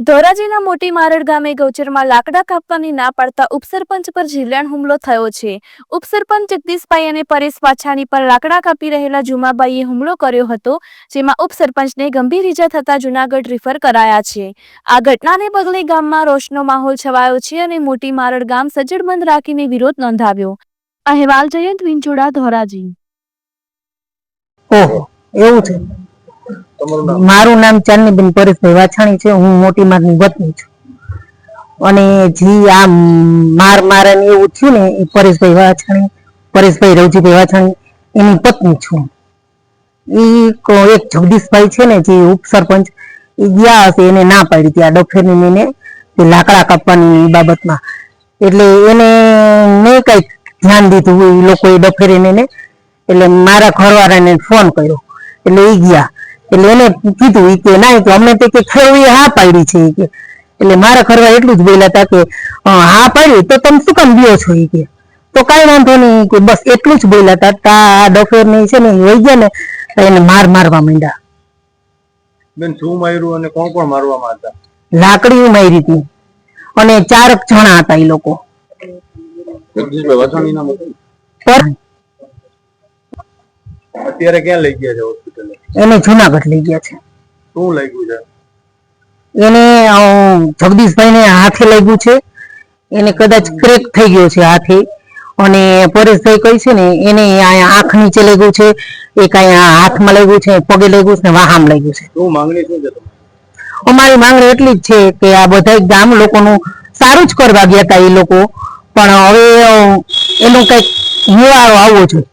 ધોરાજીના મોટી મારડ ગામે ગૌચરમાં લાકડા કાપવાની ના પાડતા ઉપસરપંચ પર જીવલેણ હુમલો થયો છે. ઉપસરપંચ જગદીશભાઈ અને પરેશ પાછાની પર લાકડા કાપી રહેલા જુમાબાઈએ હુમલો કર્યો હતો, જેમાં ઉપસરપંચને ગંભીર ઈજા થતા જુનાગઢ રિફર કરાયા છે. આ ઘટનાને પગલે ગામમાં રોષનો માહોલ છવાયો છે અને મોટી મારડ ગામ સજ્જડબંધ રાખીને વિરોધ નોંધાવ્યો. અહેવાલ જયંત વિંચોડા ધોરાજી. ઓહો, એવું છે. મારું નામ ચાંદનીબેન પરેશભાઈ વાછાણી છે. હું મોટી મારની વતની છું. અને જે આ માર મારે એવું થયું ને, એ પરેશભાઈ વાછાણી, પરેશભાઈ રવજીભાઈ વાછાણી, એની પત્ની છું. એ એક જગદીશભાઈ છે ને, જે ઉપસરપંચ એ ગયા હશે, એને ના પાડી હતી આ ડફેરની એને લાકડા કાપવાની બાબતમાં. એટલે એને મેં કઈ ધ્યાન દીધું એ લોકોએ ડફેરીને એટલે મારા ઘરવાળાને ફોન કર્યો. એટલે એ ગયા. એટલે એને કીધું કે ના કે અમને તે કે ખેડૂ એ હા પાડી છે કે. એટલે મારા ખરવા એટલું જ બોલ્યા હતા કે હા પાડી તો તમે શું કામ ગયો છો કે? તો કાંઈ વાંધો નહીં કે બસ એટલું જ બોલ્યા હતા. તા આ ડફેરની છે ને વહી ગયા ને એને માર મારવા માંડ્યા. બેન શું માર્યું અને કોણ કોણ મારવામાં હતા? લાકડી મારી હતી. અને ચારક જણા હતા એ લોકો. અત્યારે ક્યાં લઈ ગયા છે? એને જુનાગઢ લઈ ગયા છે. શું લાગ્યું છે? એને જગદીશભાઈ જગદીશભાઈને હાથે લાગ્યું છે. એને કદાચ ક્રેક થઈ ગયો છે હાથે. અને પરેશભાઈ કહે છે ને એને અહીંયા આંખ નીચે લાગ્યું છે એક અહીંયા હાથમાં લાગ્યું છે પગે લાગ્યું છે ને વાહામાં લાગ્યું છે. શું માંગણી શું છે અમારી માંગણી એટલી જ છે કે આ બધા ગામ લોકોનું સારું જ કરવા ગયા હતા એ લોકો. પણ હવે એનું કંઈક નિવારો આવવો જોઈએ.